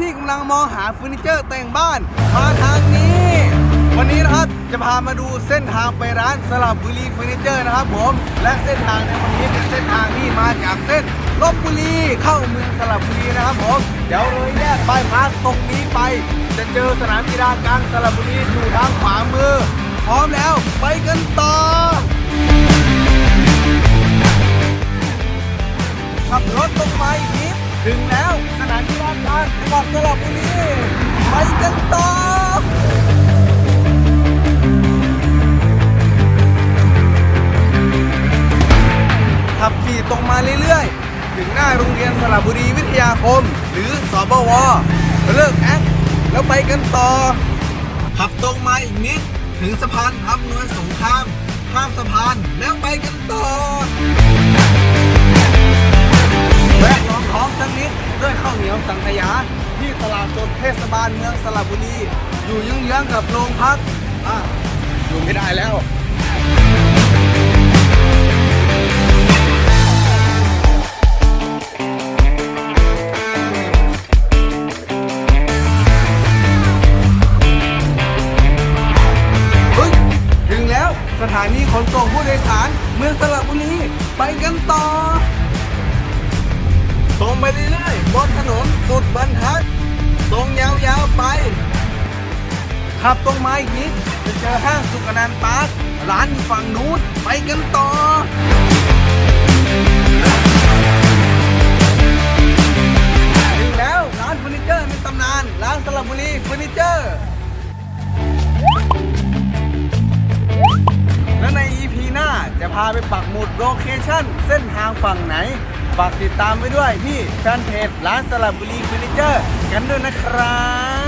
ที่กำลังมองหาเฟอร์นิเจอร์แต่งบ้านมาทางนี้ วันนี้นะครับจะพามาดูเส้นทางไปร้านสลับบุรีเฟอร์นิเจอร์นะครับผม และเส้นทางในวันนี้เป็นเส้นทางที่มาจากเส้นลบบุรีเข้าเมืองสลับบุรีนะครับผม เดี๋ยวเลยแยกบายพาสตรงนี้ไป จะเจอสนามกีฬากลางสลับบุรีอยู่ทางขวามือ พร้อมแล้วไปกันต่อขับรถตรงไปอีกนิดถึงแล้ว จังหวัดสระบุรีไปกันต่อขับขี่ตรงมาเรื่อยๆ ถึงหน้าโรงเรียนสระบุรีวิทยาคม หรือสบว เลิกแอคแล้วไปกันต่อ ขับตรงมาอีกนิด ถึงสะพานอำนวยสงคราม ข้ามสะพานแล้วไปกันต่อ นียวสังขยา ที่ตลาดสดเทศบาลเมืองสระบุรี อยู่เยื้องๆกับโรงพักอะอยู่ไม่ได้แล้วถึงแล้วสถานีขนส่งผู้โดยสารเมืองสระบุรีไปกันต่อ ตรงไปเรื่อยๆบนถนน สุดบรรทัดตรงยาวๆไป ขับตรงมาอีกนิดจะเจอห้างสุขนันต์ปาร์คร้านฝั่งนู้นไปกันต่อถึงแล้วร้านเฟอร์นิเจอร์ในตำนาน ร้านสระบุรีเฟอร์นิเจอร์ และใน EP หน้าจะพาไปปักหมุดโลเคชั่น เส้นทางฝั่งไหน ฝากติดตามไว้ด้วยที่แฟนเพจร้านสลับบุรีเฟอร์นิเจอร์กันด้วยนะครับ